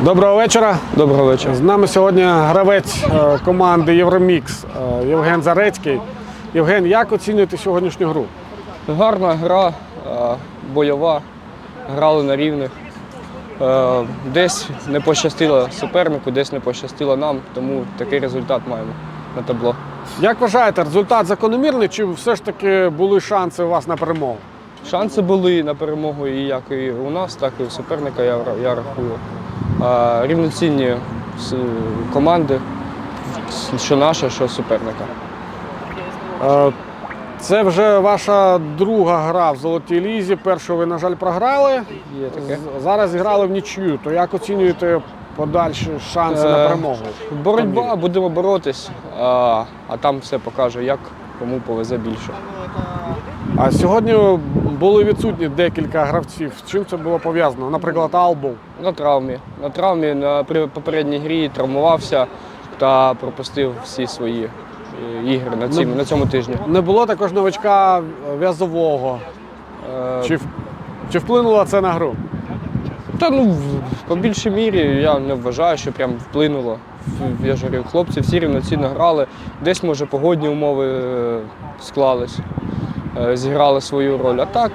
Доброго вечора. Доброго вечора. З нами сьогодні гравець е, команди Євромікс е, Євген Зарецький. Євген, як оцінюєте сьогоднішню гру? Гарна гра, е, бойова, грали на рівних. Десь не пощастило супернику, десь не пощастило нам, тому такий результат маємо на табло. Як вважаєте, результат закономірний, чи все ж таки були шанси у вас на перемогу? Шанси були на перемогу і як і у нас, так і у суперника, я, я рахую. Рівноцінні команди, що наша, що суперника. Це вже ваша друга гра в Золотій Лізі. Першу ви, на жаль, програли. Є таке. Зараз зіграли в нічию. То як оцінюєте подальші шанси на Е, перемогу? Боротьба, будемо боротись, а, а там все покаже, як кому повезе більше. А сьогодні були відсутні декілька гравців. З чим це було пов'язано? Наприклад, Албов. На травмі. На травмі на при- попередній грі травмувався та пропустив всі свої е, ігри на, цім, на цьому тижні. Не було також новачка в'язового. Е, Чи, чи вплинуло це на гру? Та ну по більшій мірі я не вважаю, що прям вплинуло. Я ж говорю, хлопці всі рівноцінно грали. Десь, може, погодні умови е, склались, е, зіграли свою роль. А так,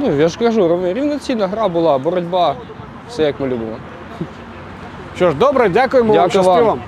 ну я ж кажу, рівноцінна гра була, боротьба, все як ми любимо. Що ж, добре, дякуємо Дякую вам.